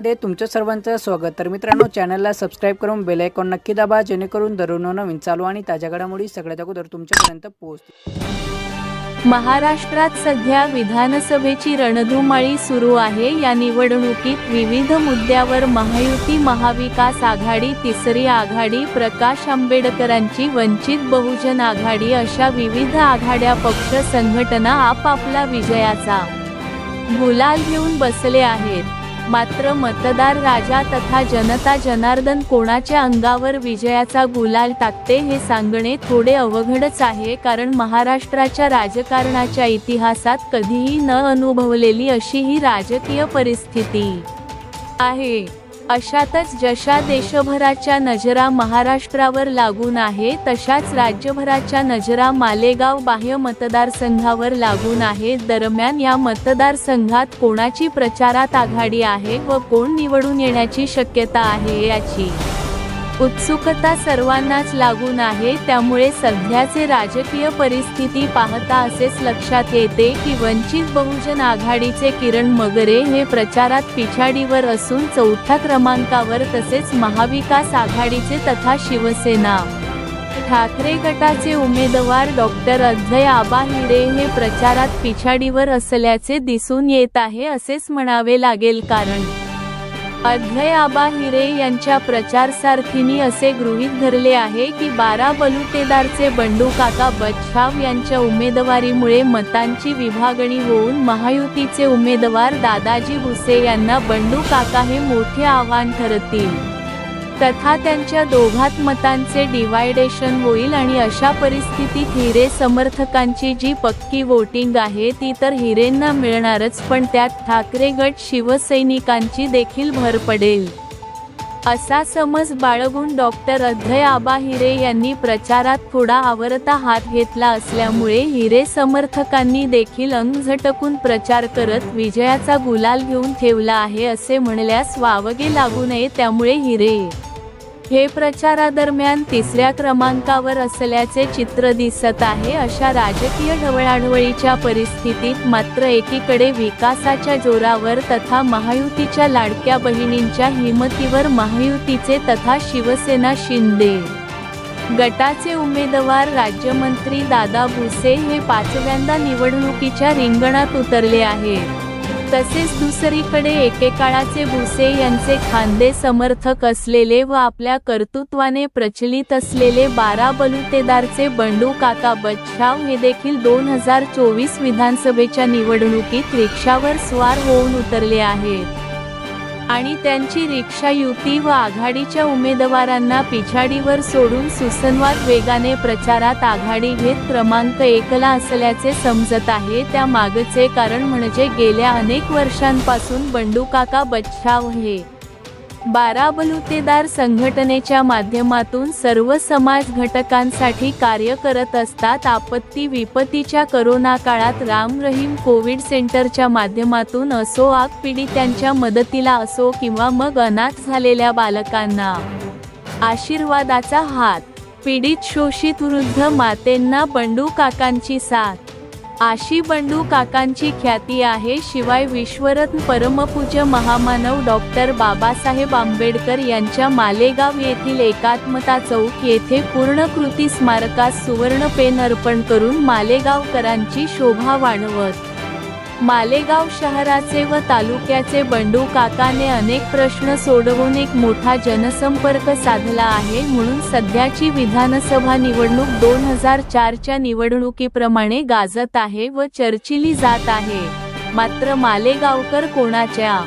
मध्ये तुमच्या सर्वांचं स्वागत. तर मित्रांनो चॅनलला सबस्क्राईब करून बेल आयकॉन नक्की दाबा जेणेकरून दररोज नवीन चालू आणि ताज्या घडामोडी सगळ्यात अगोदर तुमच्यापर्यंत पोहोच महाराष्ट्रात सध्या विधानसभेची रणधुमाळी सुरू आहे. या निवडणुकीत विविध मुद्द्यावर महायुती महाविकास आघाडी तिसरी आघाडी प्रकाश आंबेडकरांची वंचित बहुजन आघाडी अशा विविध आघाड्या पक्ष संघटना आपापला विजयाचा गुलाल घेऊन बसले आहेत. मात्र मतदार राजा तथा जनता जनार्दन कोणाच्या अंगावर विजयाचा गुलाल टाकते हे सांगणे थोडे अवघडच आहे कारण महाराष्ट्राच्या राजकारणाच्या इतिहासात कधीही न अनुभवलेली अशी ही राजकीय परिस्थिती आहे. अशातच जशा देशभराच्या नजरा महाराष्ट्रावर लागून आहे तशाच राज्यभराच्या नजरा मालेगाव बाह्य मतदारसंघावर लागून आहे. दरम्यान या मतदारसंघात कोणाची प्रचारात आघाडी आहे व कोण निवडून येण्याची शक्यता आहे याची उत्सुकता सर्वांनाच लागून आहे त्यामुळे सध्याचे राजकीय परिस्थिती पाहता असेच लक्षात येते की वंचित बहुजन आघाडीचे किरण मगरे हे प्रचारात पिछाडीवर असून चौथ्या क्रमांकावर तसेच महाविकास आघाडीचे तथा शिवसेना. ठाकरे गटाचे उमेदवार डॉक्टर अजय आबा हिरे हे प्रचारात पिछाडीवर असल्याचे दिसून येत आहे असेच म्हणावे लागेल कारण अध्यय आबा हिरे यांच्या प्रचारसारथींनी असे गृहीत धरले आहे की बारा बलुतेदारचे बंडू काका बच्छाव यांच्या उमेदवारीमुळे मतांची विभागणी होऊन महायुतीचे उमेदवार दादाजी भुसे यांना बंडू काका हे मोठे आव्हान ठरतील. तथा त्यांच्या दोघात मतांचे डिवायडेशन होईल आणि अशा परिस्थितीत हिरे समर्थकांची जी पक्की वोटिंग आहे ती तर हिरेंना मिळणारच पण त्यात ठाकरे गट शिवसैनिकांची देखील भर पडेल. असा समज बाळगून डॉक्टर अध्यय आबा हिरे यांनी प्रचारात थोडा आवरता हात घेतला असल्यामुळे हिरे समर्थकांनी देखील अंग झटकून प्रचार करत विजयाचा गुलाल घेऊन ठेवला आहे असे म्हणल्यास वावगे लागू नये त्यामुळे हिरे हे प्रचारादरम्यान तिसऱ्या क्रमांकावर असल्याचे चित्र दिसत आहे. अशा राजकीय ढवळाढवळीच्या परिस्थितीत मात्र एकीकडे विकासाच्या जोरावर तथा महायुतीच्या लाडक्या बहिणींच्या हिमतीवर महायुतीचे तथा शिवसेना शिंदे गटाचे उमेदवार राज्यमंत्री दादा भुसे हे पाचव्यांदा निवडणुकीच्या रिंगणात उतरले आहेत. तसेच दुसरीकडे एकेकाळाचे भुसे यांचे खांदे समर्थक असलेले व आपल्या कर्तृत्वाने प्रचलित असलेले बारा बलुतेदारचे बंडू काका बच्छाव हे देखील दोन हजार चोवीस विधानसभेच्या निवडणुकीत रिक्षावर स्वार होऊन उतरले आहेत. आणि त्यांची रिक्षा युती व आघाडीच्या उमेदवारांना पिछाडीवर सोडून सुसंवाद वेगाने प्रचारात आघाडी घेत क्रमांक एकला असल्याचे समजत आहे. त्या मागचे कारण म्हणजे गेल्या अनेक वर्षांपासून बंडूकाका बच्छाव हे बारा बलुतेदार संघटनेच्या माध्यमातून सर्व समाज घटकांसाठी कार्य करत असतात. आपत्ती विपत्तीच्या करोना काळात राम रहीम कोविड सेंटरच्या माध्यमातून असो आग पीडितांच्या मदतीला असो किंवा मग अनाथ झालेल्या बालकांना आशीर्वादाचा हात. पीडित शोषित वृद्ध मातेंना बंडू काकांची साथ. आशी बंडू काकांची ख्याती आहे. शिवाय विश्वरत्न परमपूज्य महामानव डॉक्टर बाबासाहेब आंबेडकर यांच्या मालेगाव येथील एकात्मता चौक येथे पूर्णकृती स्मारकास सुवर्ण पेन अर्पण करून मालेगावकरांची शोभा वाढवत. मालेगाव शहराचे व तालुक्याचे बंडू काकाने अनेक प्रश्न सोडवून एक मोठा जनसंपर्क साधला आहे म्हणून सध्याची विधानसभा निवडणूक दोन हजार चारच्या निवडणुकीप्रमाणे गाजत आहे व चर्चिली जात आहे. मात्र मालेगावकर कोणाच्या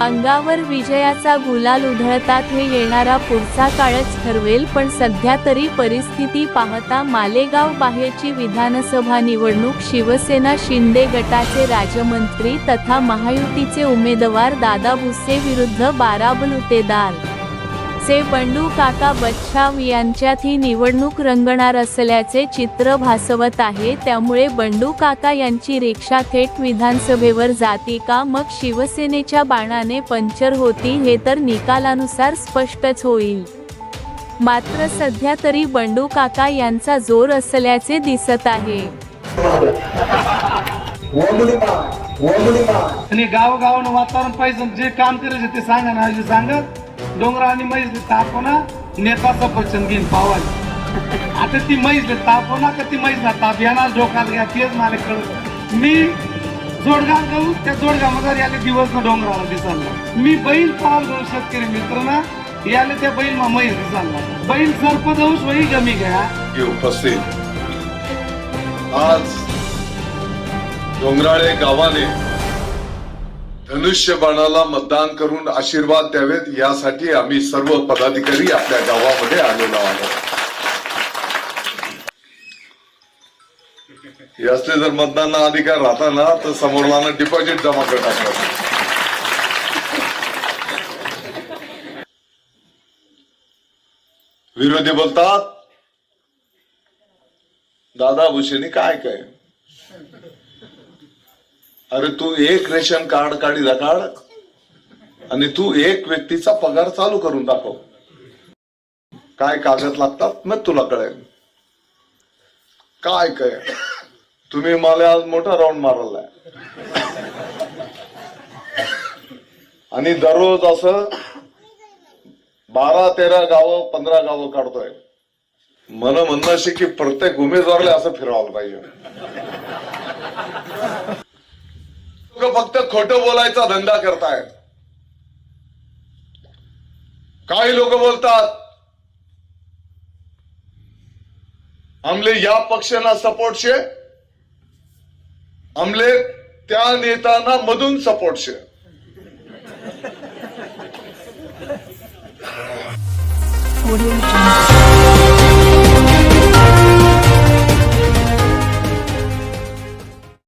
अंगावर विजयाचा गुलाल उधळतात हे येणारा पुढचा काळच ठरवेल पण सध्या तरी परिस्थिती पाहता मालेगाव बाहेरची विधानसभा निवडणूक शिवसेना शिंदे गटाचे राज्यमंत्री तथा महायुतीचे उमेदवार दादा भुसे विरुद्ध बाराबलुतेदार. चे बंडू काका बच्छाव यांच्यात ही निवडणूक रंगणार असल्याचे चित्र भासवत आहे. त्यामुळे बंडू काका यांची रिक्षा थेट विधानसभेवर जाती का? मग शिवसेनेच्या बाणाने पंचर होती हे तर निकालानुसार स्पष्टच होईल. मात्र सध्या तरी बंडू काका यांचा जोर असल्याचे दिसत आहे. वॉल्यूम वातावरण पाहिजे जे काम करायचे ते सांगा ना सांगत डोंगराने आणि म्हैस ताप ना नेता सफरचंद घेईन पावायला आता ती म्हैस तापवना का ती म्हैस ताप? याना डोक्यात घ्या तेच मला कळत मी जोडगाव जाऊ त्या जोडगावमध्ये याले दिवस ना डोंगराला दिसायला. मी बैल पाल जाऊ शेतकरी मित्र ना याले त्या बैल मा मैस दिसायला. बैल सर्प जाऊस वही गमी घ्या. उपस्थित. आज डोंगराळे गावाने धनुष्यबाणाला मतदान करून आशीर्वाद द्यावेत यासाठी आम्ही सर्व पदाधिकारी आपल्या गावामध्ये आलेलो आहोत. याचे जर मतदान अधिकार राहता ना तर समोरला डिपॉझिट जमा करतात. विरोधी बोलतात दादा भूषणी काय काय? अरे तू एक रेशन कार्ड काढी काढ आणि तू एक व्यक्तीचा पगार चालू करून दाखव. काय कागद लागतात मग तुला कळेल. काय काय तुम्ही मला आज मोठा राऊंड मारलाय. आणि दररोज असं बारा तेरा गावं पंधरा गावं काढतोय. मन म्हणणं असे की प्रत्येक उमेदवारला असं फिरवायला पाहिजे. लोक फक्त खोटं बोलायचा धंदा करतायत. काही लोक बोलतात आमले या पक्षांना सपोर्ट शे. आमले त्या नेत्यांना मधून सपोर्ट शे. Audio Jungle.